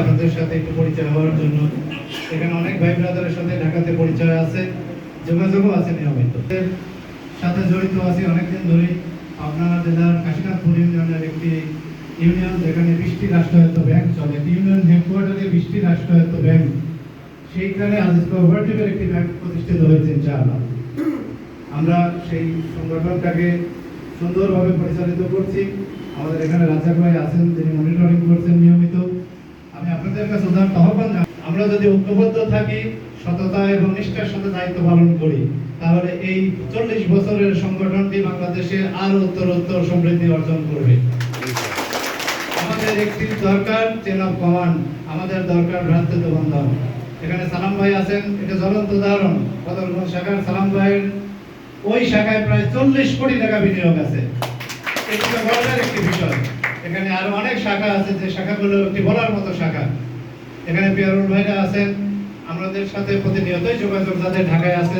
আপনাদের সাথে একটু পরিচয় হওয়ার জন্য। এখানে অনেক ভাই ব্রাদারের সাথে ঢাকাতে পরিচয় আছে, যোগাযোগও আছে নিয়মিত। সাথে জড়িত আছি অনেকদিন ধরেই। আপনারা জেলার কাশীনাথপুর ইউনিয়নের একটি ইউনিয়ন, যেখানে বৃষ্টি রাষ্ট্রায়ত্ত ব্যাংক চলে। ইউনিয়ন হেডকোয়ার্টারে বৃষ্টি রাষ্ট্রায়ত্ত ব্যাংক। সেইখানে আজিজ কোঅপারেটিভের একটি ব্যাংক প্রতিষ্ঠিত হয়েছে, ইনশাআল্লাহ। আমরা সেই সংগঠনটাকে সুন্দরভাবে পরিচালিত করছি। আমাদের এখানে রাজ্জাক ভাই আছেন, তিনি মনিটরিং করছেন নিয়মিত আমি আপনাদের কাছে উদাহরণ আহ্বান আমরা যদি ঐক্যবদ্ধ থাকি, সততা এবং নিষ্ঠার সাথে দায়িত্ব পালন করি, তাহলে এই চল্লিশ বছরের সংগঠনটি বাংলাদেশে আরও উত্তর উত্তর সমৃদ্ধি অর্জন করবে। আমাদের একটি দরকার চেন অফ কমান্ড আমাদের দরকার ভ্রাতৃত্ব বন্ধন। এখানে সালাম ভাই আছেন, এটা জ্বলন্ত উদাহরণ। বদরগঞ্জ শাখার সালাম ভাইয়ের ওই শাখায় প্রায় চল্লিশ কোটি টাকা বিনিয়োগ আছে। একটি বিষয়। এখানে আরও অনেক শাখা আছে, যে শাখাগুলো একটি বলার মতো শাখা। এখানে পিয়ারুল ভাইরা আছেন। আমাদের সাথে প্রতিনিয়তই যোগাযোগ যাদের ঢাকায় আছে